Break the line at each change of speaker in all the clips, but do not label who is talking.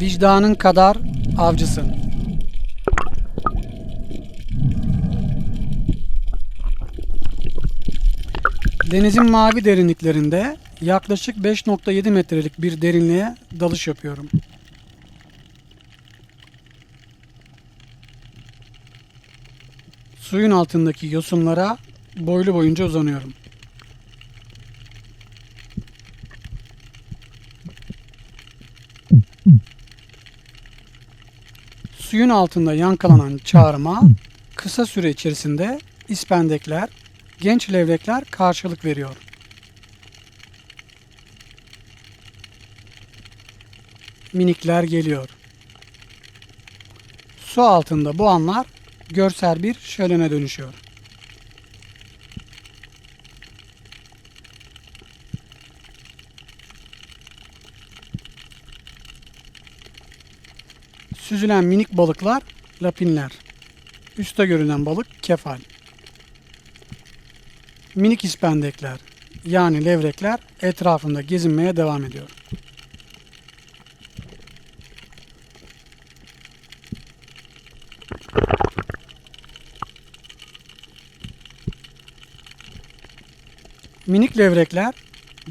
vicdanın kadar avcısın. Denizin mavi derinliklerinde yaklaşık 5.7 metrelik bir derinliğe dalış yapıyorum. Suyun altındaki yosunlara boylu boyunca uzanıyorum. Suyun altında yankılanan çağrıma kısa süre içerisinde ispendekler, genç levrekler karşılık veriyor. Minikler geliyor. Su altında bu anlar görsel bir şölene dönüşüyor. Süzülen minik balıklar lapinler. Üste görünen balık kefal. Minik ispendekler yani levrekler etrafında gezinmeye devam ediyor. Minik levrekler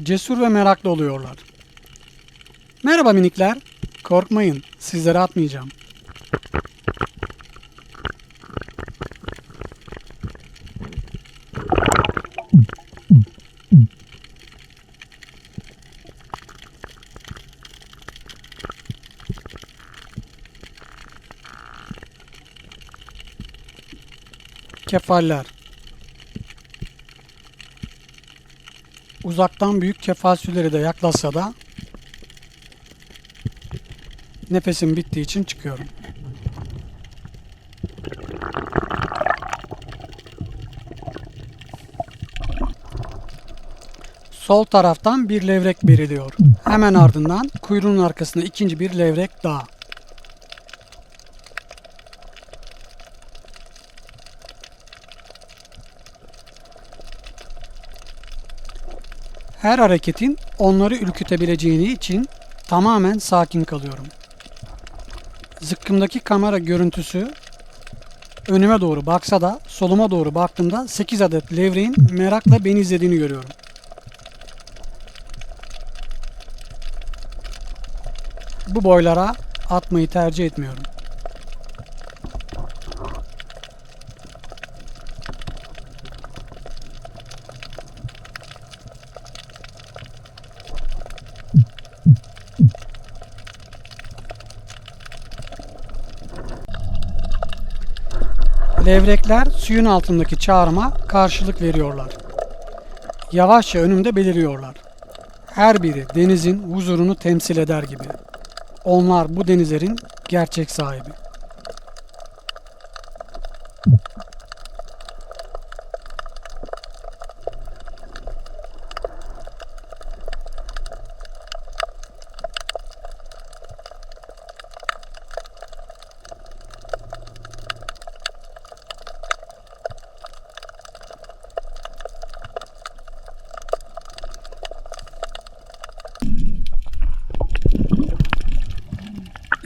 cesur ve meraklı oluyorlar. Merhaba minikler. Korkmayın, sizlere atmayacağım. Kefaller Uzaktan büyük kefal sürüleri de yaklaşsa da nefesim bittiği için çıkıyorum. Sol taraftan bir levrek veriliyor. Hemen ardından kuyruğun arkasında ikinci bir levrek daha. Her hareketin onları ürkütebileceğini için tamamen sakin kalıyorum. Zıkkımdaki kamera görüntüsü önüme doğru baksa da soluma doğru baktığımda 8 adet levreğin merakla beni izlediğini görüyorum. Bu boylara atmayı tercih etmiyorum. Levrekler suyun altındaki çağrıma karşılık veriyorlar. Yavaşça önümde beliriyorlar. Her biri denizin huzurunu temsil eder gibi. Onlar bu denizlerin gerçek sahibi.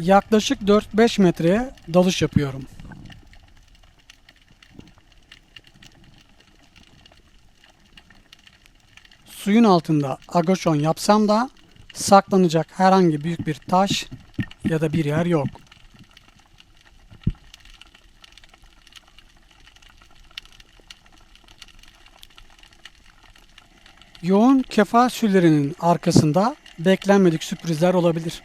Yaklaşık 4-5 metreye dalış yapıyorum. Suyun altında agoşon yapsam da saklanacak herhangi büyük bir taş ya da bir yer yok. Yoğun kefal süllerinin arkasında beklenmedik sürprizler olabilir.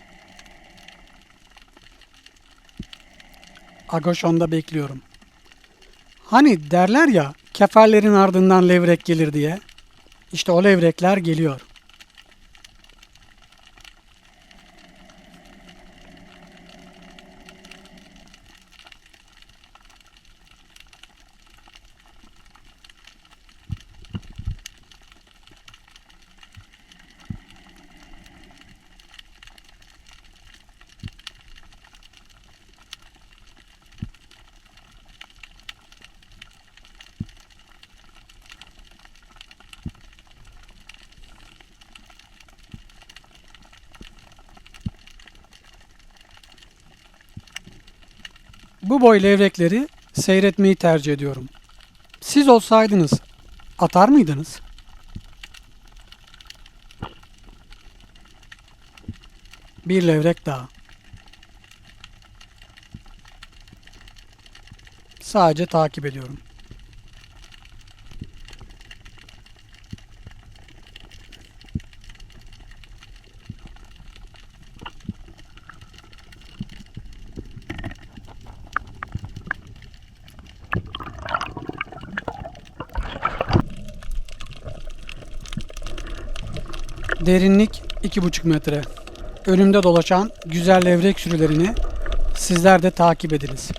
Agoşon'da bekliyorum. Hani derler ya keferlerin ardından levrek gelir diye. İşte o levrekler geliyor. Bu boy levrekleri seyretmeyi tercih ediyorum. Siz olsaydınız atar mıydınız? Bir levrek daha. Sadece takip ediyorum. Derinlik 2,5 metre. Önümde dolaşan güzel levrek sürülerini sizler de takip ediniz.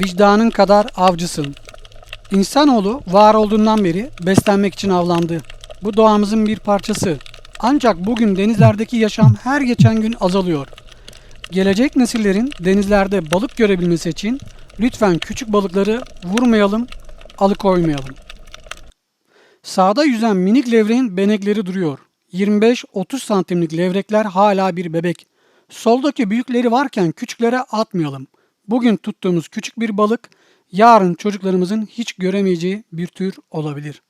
Vicdanın kadar avcısın. İnsanoğlu var olduğundan beri beslenmek için avlandı. Bu doğamızın bir parçası. Ancak bugün denizlerdeki yaşam her geçen gün azalıyor. Gelecek nesillerin denizlerde balık görebilmesi için lütfen küçük balıkları vurmayalım, alıkoymayalım. Sağda yüzen minik levreğin benekleri duruyor. 25-30 santimlik levrekler hala bir bebek. Soldaki büyükleri varken küçüklere atmayalım. Bugün tuttuğumuz küçük bir balık yarın çocuklarımızın hiç göremeyeceği bir tür olabilir.